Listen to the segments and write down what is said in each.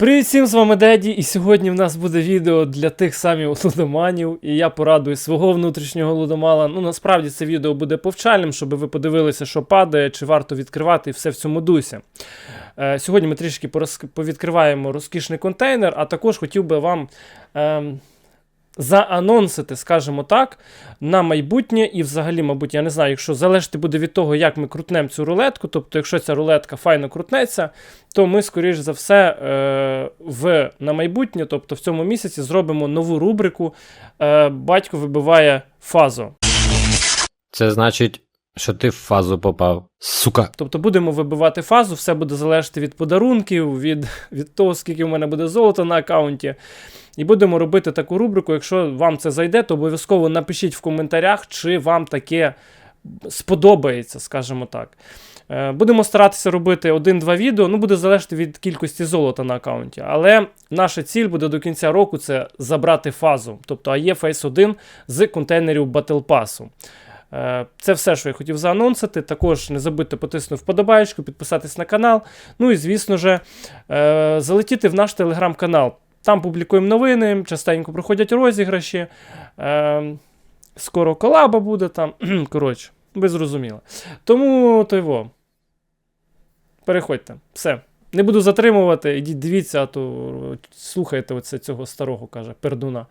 Привіт всім, з вами Деді, і сьогодні в нас буде відео для тих самих лудоманів, і я порадую свого внутрішнього лудомала. Ну, насправді це відео буде повчальним, щоб ви подивилися, що падає, чи варто відкривати і все в цьому дусі. Е, сьогодні ми трішки повідкриваємо розкішний контейнер, а також хотів би вам ем, заанонсити, скажімо так, на майбутнє, і взагалі, мабуть, я не знаю, якщо залежати буде від того, як ми крутнемо цю рулетку, тобто, якщо ця рулетка файно крутнеться, то ми, скоріш за все, е, в, на майбутнє, тобто в цьому місяці, зробимо нову рубрику е, Батько вибиває фазу. Це значить, що ти в фазу попав. Сука. Тобто будемо вибивати фазу, все буде залежати від подарунків, від, від того, скільки в мене буде золота на аккаунті. І будемо робити таку рубрику. Якщо вам це зайде, то обов'язково напишіть в коментарях, чи вам таке сподобається, скажімо так. Е, Будемо старатися робити один-два відео, ну буде залежати від кількості золота на аккаунті. Але наша ціль буде до кінця року це забрати фазу, тобто AE Phase 1 з контейнерів Battle Pass. Е, Це все, що я хотів заанонсити. Також не забудьте потиснути вподобаєчку, підписатись на канал. Ну і, звісно ж, е, залетіти в наш телеграм-канал. Там публікуємо новини, частенько проходять розіграші. Е, Скоро колаба буде там. Коротше, ви зрозуміли. Тому то його. Переходьте. Все. Не буду затримувати, ідіть дивіться, а то слухайте оце цього старого, каже, пердуна.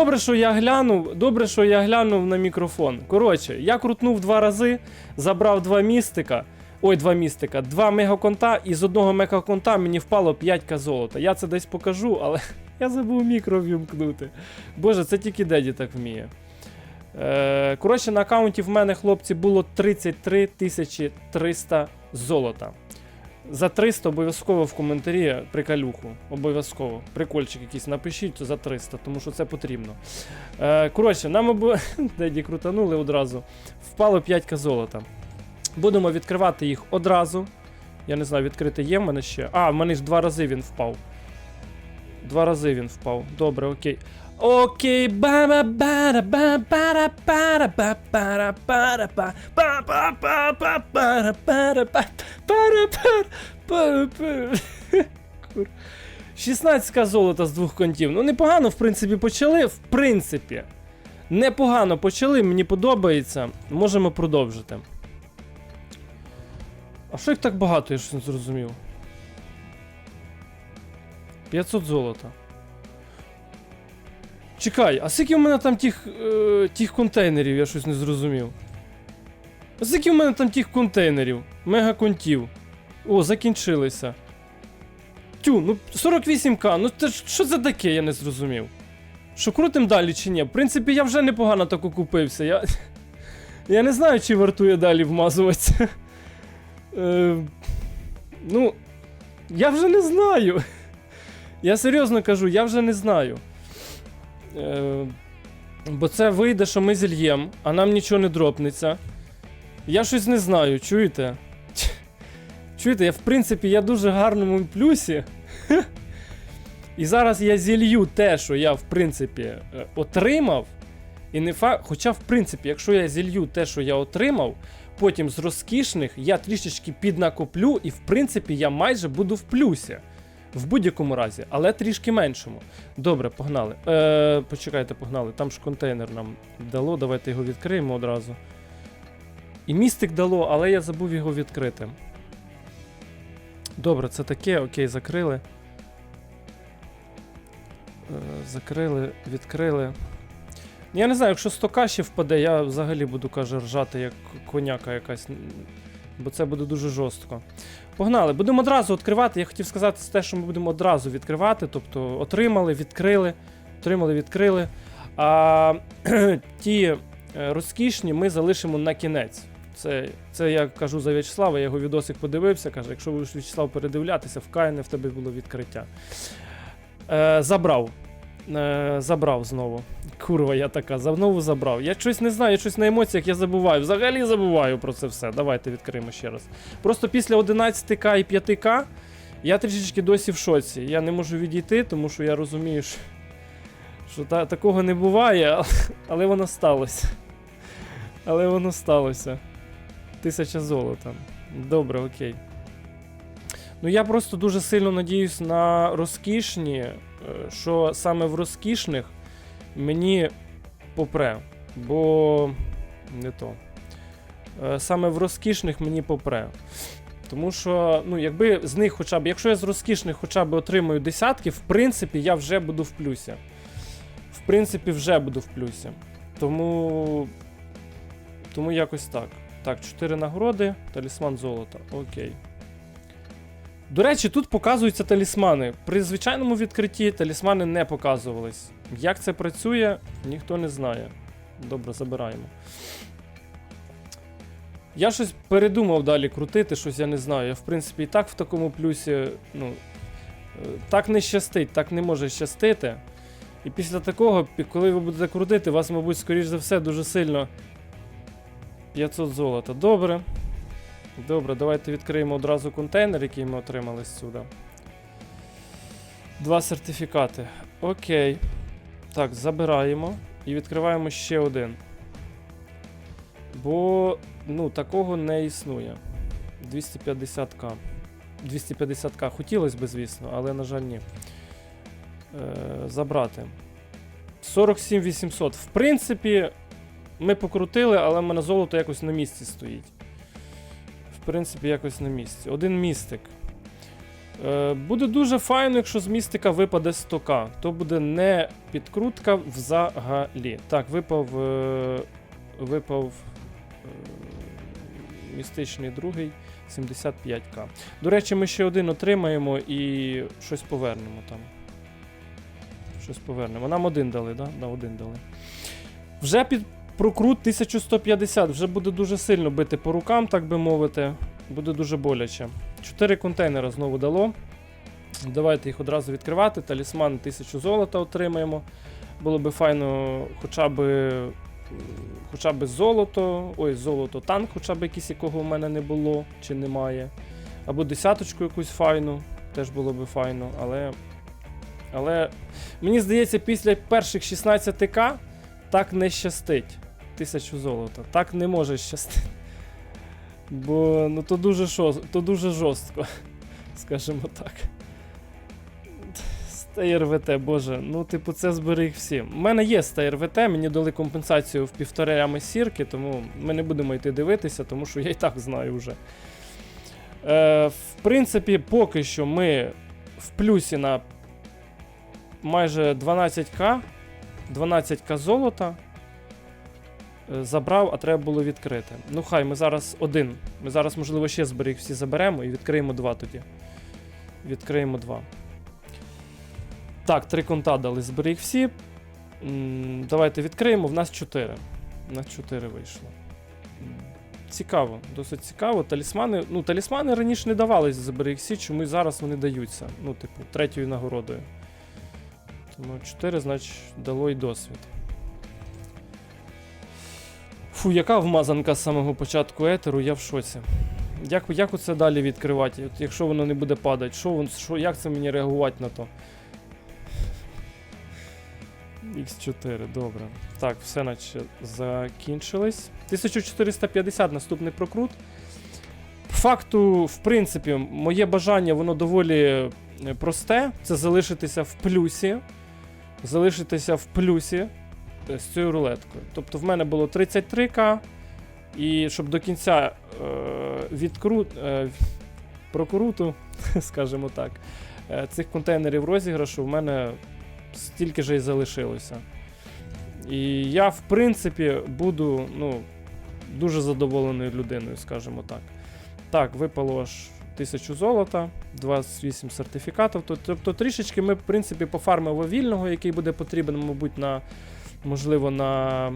Добре, що я глянув. Добре, що я глянув на мікрофон. Коротше, я крутнув два рази, забрав два містика. Ой, два містика, два мегаконта, і з одного мегаконта мені впало 5к золота. Я це десь покажу, але я забув мікро вімкнути. Боже, це тільки Деді так вміє. Е, коротше, на аккаунті в мене, хлопці, було 33 тисячі 300 золота. За 300 обов'язково в коментарі приколюху. Обов'язково. Прикольчик якийсь напишіть за 300, тому що це потрібно. Е, коротше, нам обо... Деді крутанули одразу. Впало 5 золота. Будемо відкривати їх одразу. Я не знаю, відкрити є в мене ще. А, в мене ж два рази він впав. Два рази він впав. Добре, окей. Окей, бара бара ба бара бара ба бара бара ба ба ба ба ба бара бара ба бара бара бара Кур. 16к золота з двох контів. Ну, непогано, в принципі, почали. В принципі. Непогано почали, мені подобається. Можемо продовжити. А що їх так багато, я щось не зрозумів. 500 золота. Чекай, а скільки в мене там тих, е, тих контейнерів, я щось не зрозумів. А скільки в мене там тих контейнерів? Мегаконтів. О, закінчилися. Тю, ну 48к, ну це що це таке, я не зрозумів. Що крутим далі чи ні? В принципі, я вже непогано так окупився. Я, я не знаю, чи вартує далі вмазуватися. Е, ну, я вже не знаю. Я серйозно кажу, я вже не знаю. Е, бо це вийде, що ми зільєм, а нам нічого не дропнеться. Я щось не знаю, чуєте? Чуєте, я в принципі я дуже гарному плюсі. І зараз я зілью те, що я, в принципі, е, отримав. І не факт. Хоча, в принципі, якщо я зілью те, що я отримав, потім з розкішних я трішечки піднакоплю, і в принципі я майже буду в плюсі. В будь-якому разі, але трішки меншому. Добре, погнали. Е, почекайте, погнали. Там ж контейнер нам дало, давайте його відкриємо одразу. І містик дало, але я забув його відкрити. Добре, це таке, окей, закрили. Е, закрили, відкрили. Я не знаю, якщо 100к ще впаде, я взагалі буду, каже, ржати як коняка якась. Бо це буде дуже жорстко. Погнали, будемо одразу відкривати. Я хотів сказати те, що ми будемо одразу відкривати. Тобто отримали, відкрили, отримали, відкрили. А ті е, розкішні ми залишимо на кінець. Це, це я кажу за В'ячеслава, я його відосик подивився. Каже, якщо будеш В'ячеслав передивлятися, в Каїне в тебе було відкриття. Е, забрав. Е, забрав знову. Курва, я така, знову забрав. Я щось не знаю, я щось на емоціях я забуваю. Взагалі забуваю про це все. Давайте відкриємо ще раз. Просто після 11к і 5к Я трішечки досі в шоці. Я не можу відійти, тому що я розумію, що, та, такого не буває, але, воно сталося. Але воно сталося. Тисяча золота. Добре, окей. Ну я просто дуже сильно надіюсь на розкішні, що саме в розкішних мені попре. Бо не то. Е, Саме в розкішних мені попре. Тому що, ну, якби з них хоча б, якщо я з розкішних хоча б отримую десятки, в принципі, я вже буду в плюсі. В принципі, вже буду в плюсі. Тому. Тому якось так. Так, 4 нагороди, талісман золота. Окей. До речі, тут показуються талісмани. При звичайному відкритті талісмани не показувались. Як це працює, ніхто не знає. Добре, забираємо. Я щось передумав далі крутити, щось я не знаю. Я, в принципі, і так в такому плюсі. Ну, е, так не щастить, так не може щастити. І після такого, коли ви будете крутити, вас, мабуть, скоріш за все, дуже сильно 500 золота. Добре. Добре, давайте відкриємо одразу контейнер, який ми отримали сюди. Два сертифікати. Окей. Так, забираємо і відкриваємо ще один. Бо, ну, такого не існує. 250к. 250к хотілося б, звісно, але, на жаль, ні. Е, забрати. 47 800. В принципі, ми покрутили, але в мене золото якось на місці стоїть. В принципі, якось на місці. Один містик. Е, буде дуже файно, якщо з містика випаде 100к. То буде не підкрутка взагалі. Так, випав. Е, випав. Е, містичний другий 75к. До речі, ми ще один отримаємо і щось повернемо там. Щось повернемо. Нам один дали, да? Да, один дали. Вже під прокрут 1150, вже буде дуже сильно бити по рукам, так би мовити. Буде дуже боляче. Чотири контейнера знову дало. Давайте їх одразу відкривати. Талісман 1000 золота отримаємо. Було би файно хоча б. Хоча б золото, ой, золото, танк, хоча б якийсь, якого в мене не було чи немає. Або десяточку якусь файну, теж було б файно, але. Але мені здається, після перших 16к так не щастить. Тисячу золота. Так не може щастити. Бо ну, то, дуже шо, то дуже жорстко, скажімо так. Стей РВТ, боже, ну, типу, це зберіг всі. У мене є стей РВТ, мені дали компенсацію в півтори сірки, тому ми не будемо йти дивитися, тому що я і так знаю вже. Е, в принципі, поки що ми в плюсі на майже 12к. 12к золота. Е, Забрав, а треба було відкрити. Ну, хай ми зараз один. Ми зараз, можливо, ще зберіг всі заберемо і відкриємо два тоді. Відкриємо два. Так, три конта дали, зберіг всі. Давайте відкриємо. В нас 4. У нас 4 вийшло. Цікаво, досить цікаво. Талісмани. Ну, талісмани раніше не давались заберіг всі, чомусь зараз вони даються. Ну, типу, третьою нагородою. Тому 4, значить, дало й досвід. Фу, яка вмазанка з самого початку етеру, я в шоці. Як, як оце далі відкривати, От якщо воно не буде падати? Що, що, як це мені реагувати на то? X4, добре. Так, все наче закінчилось. 1450 наступний прокрут. Факту, в принципі, моє бажання, воно доволі е, просте. Це залишитися в плюсі. Залишитися в плюсі з цією рулеткою. Тобто в мене було 33к. І щоб до кінця е, відкрут, е, прокруту, скажімо так, е, цих контейнерів розіграшу в мене стільки ж і залишилося. І я, в принципі, буду ну, дуже задоволеною людиною, скажімо так. Так, випало аж 1000 золота, 28 сертифікатів. Тобто трішечки ми, в принципі, пофармимо вільного, який буде потрібен, мабуть, на, можливо, на.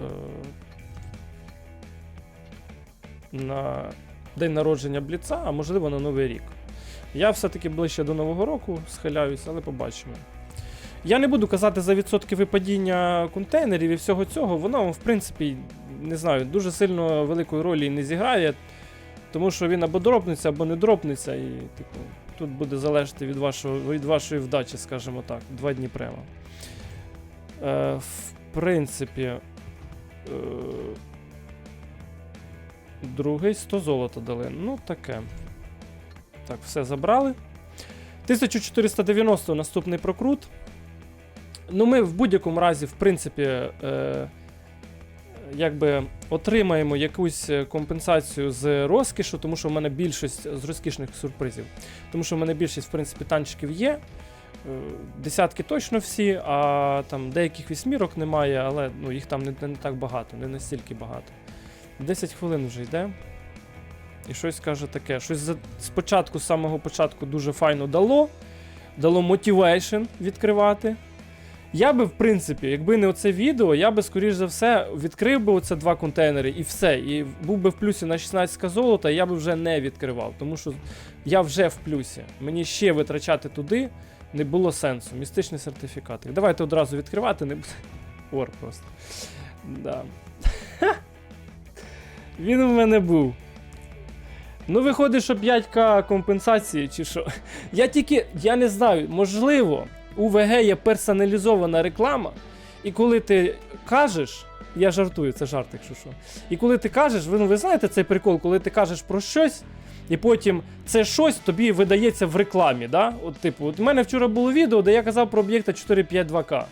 Е, на день народження Бліца, а можливо на Новий рік. Я все-таки ближче до Нового року схиляюся, але побачимо. Я не буду казати за відсотки випадіння контейнерів і всього цього. Воно, в принципі, не знаю, дуже сильно великої ролі не зіграє. Тому що він або дропнеться, або не дропнеться, і типу, тут буде залежати від, вашого, від вашої вдачі, скажімо так. Два дні прямо. Е, в принципі. Е, другий 100 золота дали. Ну, таке. Так, все забрали. 1490 наступний прокрут. Ну, ми в будь-якому разі, в принципі, е, якби отримаємо якусь е, компенсацію з розкішу, тому що в мене більшість з розкішних сюрпризів. Тому що в мене більшість, в принципі, танчиків є. Е, Десятки точно всі, а там деяких вісьмірок немає, але ну, їх там не, не так багато, не настільки багато. 10 хвилин вже йде. І щось каже таке. Щось за, спочатку, з самого початку, дуже файно дало. Дало мотивейшн відкривати. Я би, в принципі, якби не оце відео, я би, скоріш за все, відкрив би оце два контейнери і все. І був би в плюсі на 16 золота, я би вже не відкривав, тому що я вже в плюсі. Мені ще витрачати туди не було сенсу. Містичний сертифікат. Давайте одразу відкривати, не буде. Ор просто. Да. Він у мене був. Ну, виходить, що 5к компенсації, чи що. Я тільки, я не знаю, можливо, у ВГ є персоналізована реклама, і коли ти кажеш, я жартую, це жарт, якщо що. І коли ти кажеш, ви, ну, ви знаєте цей прикол, коли ти кажеш про щось, і потім це щось тобі видається в рекламі. Да? От, типу, от у мене вчора було відео, де я казав про об'єкта 452К.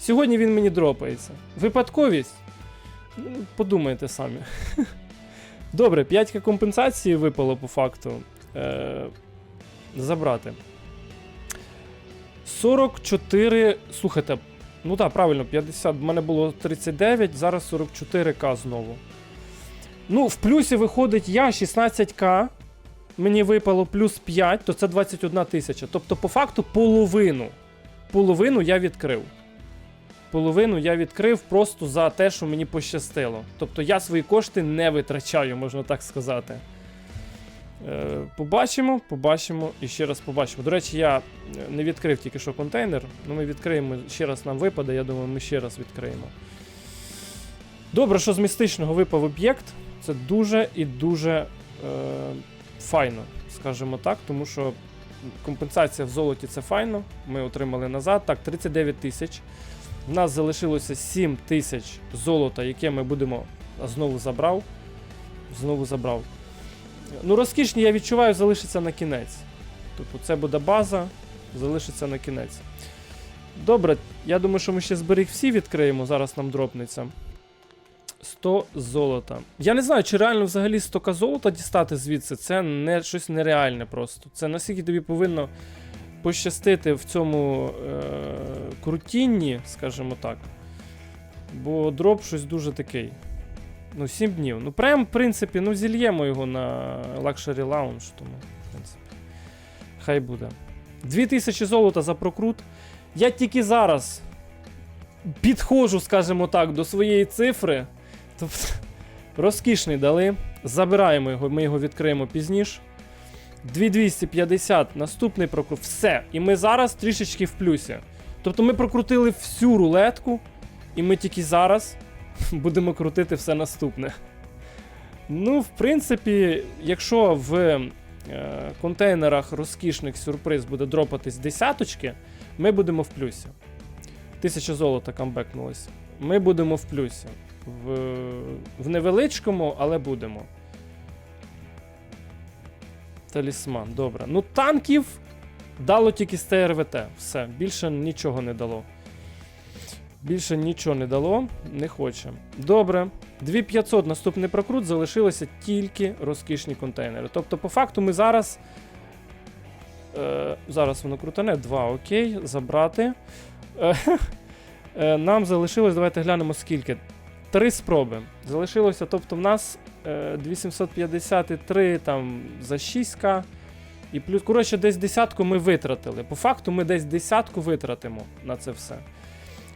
Сьогодні він мені дропається. Випадковість? Подумайте самі. Добре, 5К компенсації випало по факту. Е, забрати. 44. Слухайте, ну так, правильно, 50. В мене було 39, зараз 44к знову. Ну, в плюсі виходить я 16к. Мені випало плюс 5, то це 21 тисяча. Тобто, по факту, половину. Половину я відкрив. Половину я відкрив просто за те, що мені пощастило. Тобто я свої кошти не витрачаю, можна так сказати. Е, побачимо, побачимо і ще раз побачимо. До речі, я е, не відкрив тільки що контейнер. Ну ми відкриємо, ще раз нам випаде, я думаю, ми ще раз відкриємо. Добре, що з містичного випав об'єкт. Це дуже і дуже е, файно, скажімо так, тому що компенсація в золоті це файно. Ми отримали назад. Так, 39 тисяч. У нас залишилося 7 тисяч золота, яке ми будемо. Знову забрав. Знову забрав. Ну, розкішні, я відчуваю, залишиться на кінець. Тобто це буде база, залишиться на кінець. Добре, я думаю, що ми ще зберіг всі відкриємо, зараз нам дропнеться. 100 золота. Я не знаю, чи реально взагалі 100 золота дістати звідси. Це не щось нереальне просто. Це наскільки тобі повинно пощастити в цьому е- крутінні, скажімо так. Бо дроп щось дуже такий. Ну, 7 днів. Ну, прям, в принципі, ну, зільємо його на Luxury Lounge, тому, в принципі. Хай буде. 2000 золота за прокрут. Я тільки зараз підходжу, скажімо так, до своєї цифри. Тобто, розкішний дали. Забираємо його, ми його відкриємо пізніше. 2250, наступний прокрут. Все. І ми зараз трішечки в плюсі. Тобто ми прокрутили всю рулетку, і ми тільки зараз будемо крутити все наступне. Ну, в принципі, якщо в е, контейнерах розкішних сюрприз буде дропатись десяточки, ми будемо в плюсі. Тисяча золота камбекнулось. Ми будемо в плюсі. В, в невеличкому, але будемо. Талісман, добре. Ну, танків дало тільки з ТРВТ. Все, більше нічого не дало. Більше нічого не дало, не хоче. Добре. 2500 наступний прокрут, залишилися тільки розкішні контейнери. Тобто, по факту, ми зараз. Е, зараз воно крутане. 2, окей, забрати. Е, е, нам залишилось, давайте глянемо скільки. Три спроби. Залишилося, тобто, в нас е, 2753 там за 6к. І плюс, коротше, десь десятку ми витратили. По факту, ми десь десятку витратимо на це все.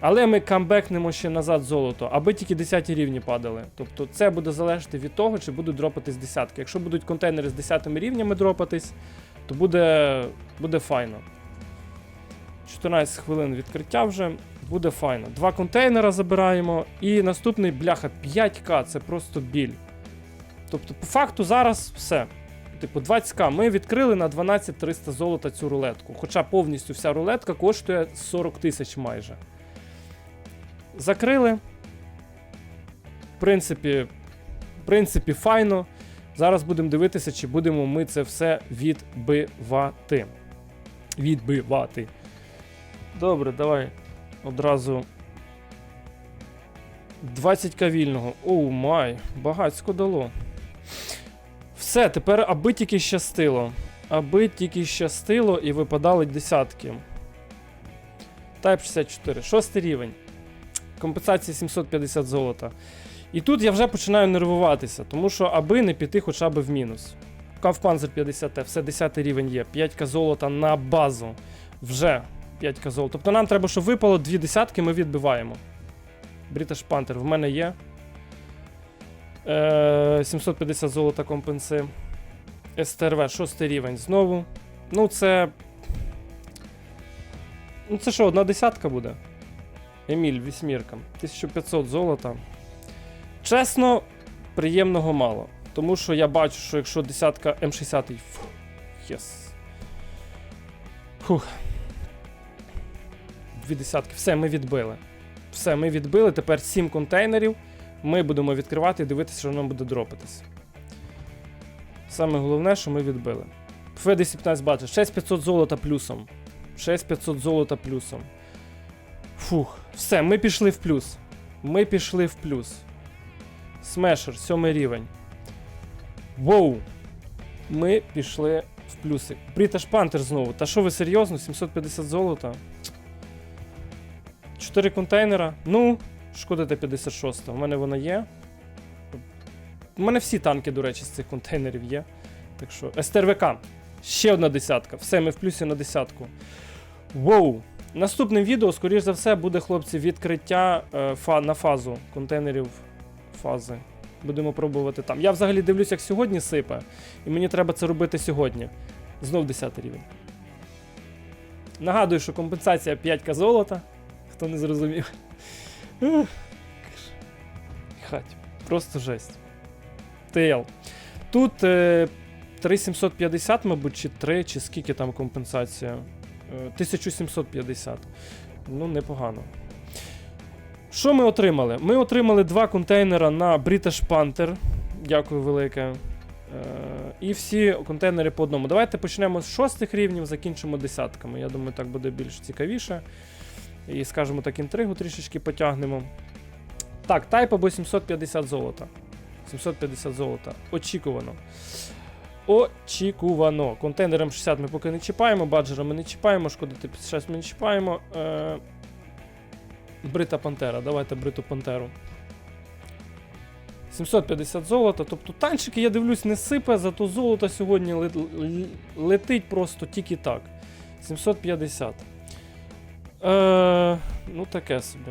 Але ми камбекнемо ще назад золото, аби тільки 10 рівні падали. Тобто це буде залежати від того, чи будуть дропатись десятки. Якщо будуть контейнери з 10 рівнями дропатись, то буде, буде файно. 14 хвилин відкриття вже, буде файно. Два контейнера забираємо. І наступний бляха 5К це просто біль. Тобто, по факту зараз все. Типу, 20к ми відкрили на 12 300 золота цю рулетку. Хоча повністю вся рулетка коштує 40 тисяч майже. Закрили. В принципі, в принципі, файно. Зараз будемо дивитися, чи будемо ми це все відбивати. Відбивати. Добре, давай одразу. 20к вільного. Оу май, багацько дало. Все, тепер аби тільки щастило. Аби тільки щастило і випадали десятки. Type 64. Шостий рівень. Компенсація 750 золота. І тут я вже починаю нервуватися, тому що аби не піти хоча б в мінус. Кавпанзер 50Т, все 10 рівень є. 5к золота на базу. Вже 5к золота. Тобто нам треба, щоб випало дві десятки, ми відбиваємо. British Panther в мене є. Е, 750 золота компенси. СТРВ 6 рівень знову. Ну, це. Ну, це що, одна десятка буде? Еміль, вісьмірка. 1500 золота. Чесно, приємного мало. Тому що я бачу, що якщо десятка М60. Фух, єс. Фух. Дві десятки. Все, ми відбили. Все, ми відбили. Тепер 7 контейнерів. Ми будемо відкривати і дивитися, що нам буде дропатись. Саме головне, що ми відбили. Федесі 15 бачиш. 6500 золота плюсом. 6500 золота плюсом. Фух. Все, ми пішли в плюс. Ми пішли в плюс. Смешер, 7 рівень. Воу! Ми пішли в плюси. Бріташ Пантер знову. Та що ви серйозно? 750 золота. 4 контейнера. Ну, шкода та 56. У мене вона є. У мене всі танки, до речі, з цих контейнерів є. Так що. СТРВК. Ще одна десятка. Все, ми в плюсі на десятку. Воу! Наступним відео, скоріш за все, буде, хлопці, відкриття е, фа, на фазу контейнерів фази. Будемо пробувати там. Я взагалі дивлюсь, як сьогодні сипе, і мені треба це робити сьогодні. Знов 10 рівень. Нагадую, що компенсація 5к золота. Хто не зрозумів. Хать. Просто жесть. ТЛ. Тут е, 3750, мабуть, чи 3, чи скільки там компенсація. Е, 1750. Ну, непогано. Що ми отримали? Ми отримали два контейнера на British Panther. Дякую велике. Е, і всі контейнери по одному. Давайте почнемо з шостих рівнів, закінчимо десятками. Я думаю, так буде більш цікавіше. І, скажімо так, інтригу трішечки потягнемо. Так, тайп або 750 золота. 750 золота. Очікувано. Очікувано. Контейнером 60 ми поки не чіпаємо, баджером ми не чіпаємо, шкода Т-56 ми не чіпаємо. Е... Брита Пантера. Давайте Бриту Пантеру. 750 золота. Тобто танчики, я дивлюсь, не сипе, зато золото сьогодні летить просто тільки так. 750. Е, ну, таке собі.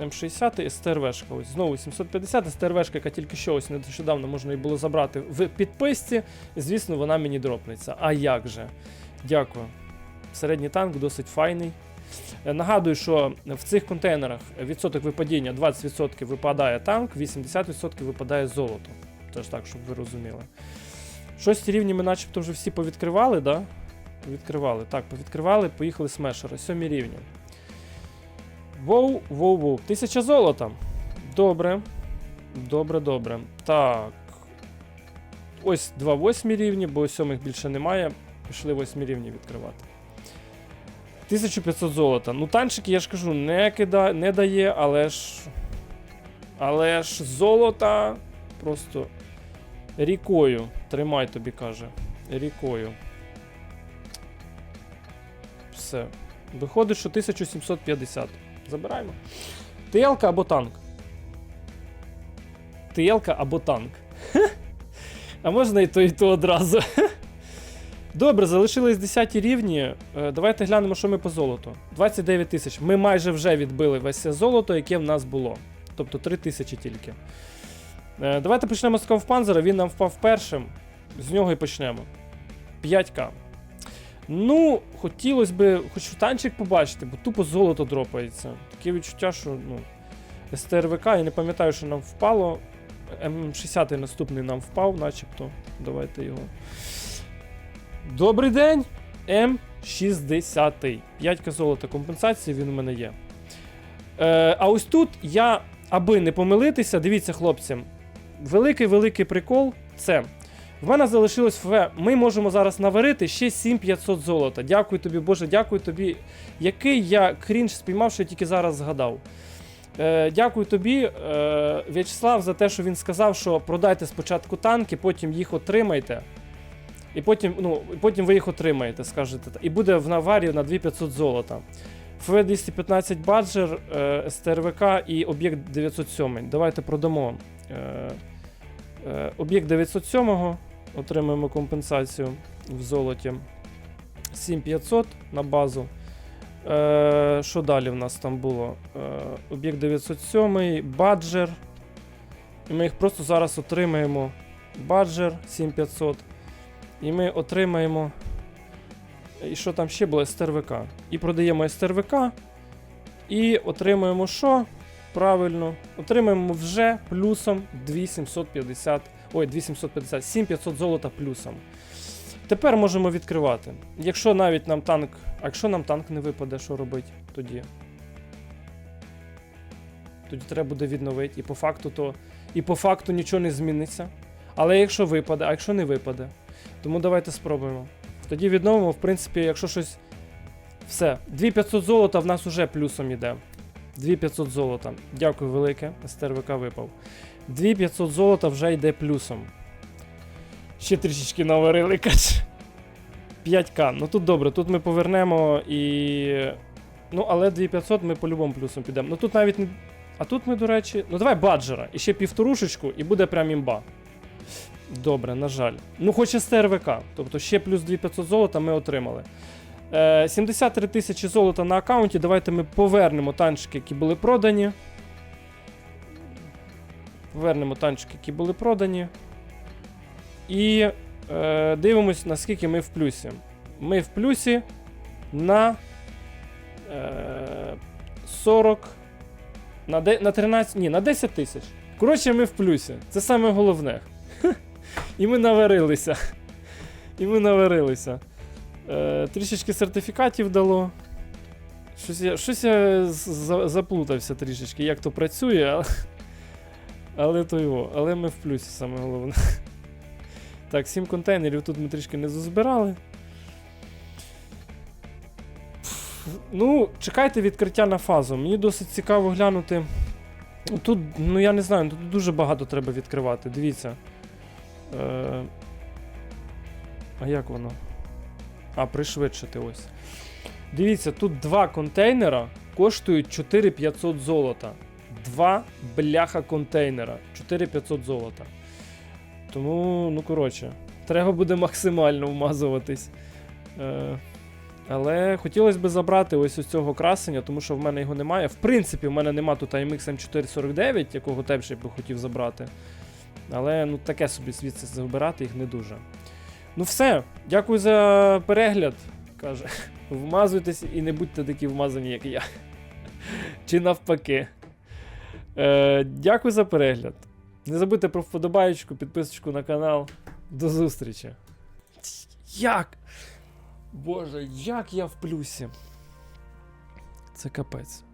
М, М60 і СТРВшка. Ось знову 750 СТРВшка, яка тільки що ось нещодавно можна її було забрати в підписці. Звісно, вона мені дропнеться. А як же? Дякую. Середній танк досить файний. Е, Нагадую, що в цих контейнерах відсоток випадіння 20% випадає танк, 80% випадає золото. Тож так, щоб ви розуміли. Шості рівні ми начебто вже всі повідкривали, да? Відкривали. Так, повідкривали, поїхали смешери. Сьомі рівні. Воу, воу, воу. Тисяча золота. Добре. Добре, добре. Так. Ось два восьмі рівні, бо сьомих більше немає. Пішли восьмі рівні відкривати. 1500 золота. Ну, танчики, я ж кажу, не кида, не дає, але ж. Але ж золота просто рікою. Тримай тобі, каже. Рікою. Все. Виходить, що 1750. Забираємо. ТЛК або танк. ТЛК або танк. А можна і то, і то одразу. Добре, залишились 10 рівні. Е, Давайте глянемо, що ми по золоту. 29 тисяч. Ми майже вже відбили весь це золото, яке в нас було. Тобто 3 тисячі тільки. Е, Давайте почнемо з Кавпанзера. Він нам впав першим. З нього і почнемо. 5к. Ну, хотілося б хоч танчик побачити, бо тупо золото дропається. Таке відчуття, що ну, СТРВК, я не пам'ятаю, що нам впало. М60 наступний нам впав, начебто. Давайте його. Добрий день! М60. 5 золота компенсації, він у мене є. Е, а ось тут я, аби не помилитися, дивіться, хлопці, великий-великий прикол це. В мене залишилось ФВ. Ми можемо зараз наварити ще 7500 золота. Дякую тобі, Боже, дякую тобі. Який я крінж спіймав, що я тільки зараз згадав. Е, дякую тобі, е, В'ячеслав, за те, що він сказав, що продайте спочатку танки, потім їх отримайте. І потім, ну, потім ви їх отримаєте, скажете. І буде в наварі на 2500 золота. ФВ 215 баджер, е, СТРВК і об'єкт 907. Давайте продамо. Е, е, об'єкт 907 отримаємо компенсацію в золоті. 7500 на базу. Е, що далі в нас там було? Е, об'єкт 907, баджер. І ми їх просто зараз отримаємо. Баджер 7500. І ми отримаємо. І що там ще було? СТРВК. І продаємо СТРВК. І отримуємо що? Правильно. Отримаємо вже плюсом 2750. Ой, 2750, 7500 золота плюсом. Тепер можемо відкривати. Якщо навіть нам танк. А якщо нам танк не випаде, що робити тоді? Тоді треба буде відновити. І по факту то. І по факту нічого не зміниться. Але якщо випаде, а якщо не випаде. Тому давайте спробуємо. Тоді відновимо, в принципі, якщо щось. Все. 2500 золота в нас уже плюсом іде. 2500 золота. Дякую велике. СТРВК випав. 2500 золота вже йде плюсом. Ще трішечки наварили, каже. 5к. Ну тут добре, тут ми повернемо і. Ну, але 2500 ми по-любому плюсом підемо. Ну тут навіть не. А тут ми, до речі. Ну давай баджера. І ще півторушечку, і буде прям імба. Добре, на жаль. Ну, хоч і СТРВК. Тобто ще плюс 2500 золота ми отримали. Е, 73 тисячі золота на аккаунті. Давайте ми повернемо танчики, які були продані. Повернемо танчики, які були продані. І е, дивимось, наскільки ми в плюсі. Ми в плюсі на е, 40. На, де, на 13. Ні, на 10 тисяч. Коротше, ми в плюсі. Це саме головне. І ми наварилися. І ми наварилися. Е, трішечки сертифікатів дало. Щось я, щось я за- заплутався трішечки, як то працює, але, але то його. Але ми в плюсі саме головне. Так, 7 контейнерів тут ми трішки не зазбирали. Ну, чекайте відкриття на фазу. Мені досить цікаво глянути. Тут, ну я не знаю, тут дуже багато треба відкривати. Дивіться. Е, а як воно? А, пришвидшити ось. Дивіться, тут два контейнера коштують 4500 золота. Два бляха контейнера. 4500 золота. Тому, ну коротше, треба буде максимально вмазуватись. Е, але хотілося б забрати ось ось цього красення, тому що в мене його немає. В принципі, в мене нема тут AMX M449, якого теж я би хотів забрати. Але ну таке собі звідси забирати їх не дуже. Ну все, дякую за перегляд. Каже. Вмазуйтесь і не будьте такі вмазані, як я. Чи навпаки. Е, дякую за перегляд. Не забудьте про вподобаєчку, підписочку на канал. До зустрічі. Як? Боже, як я в плюсі. Це капець.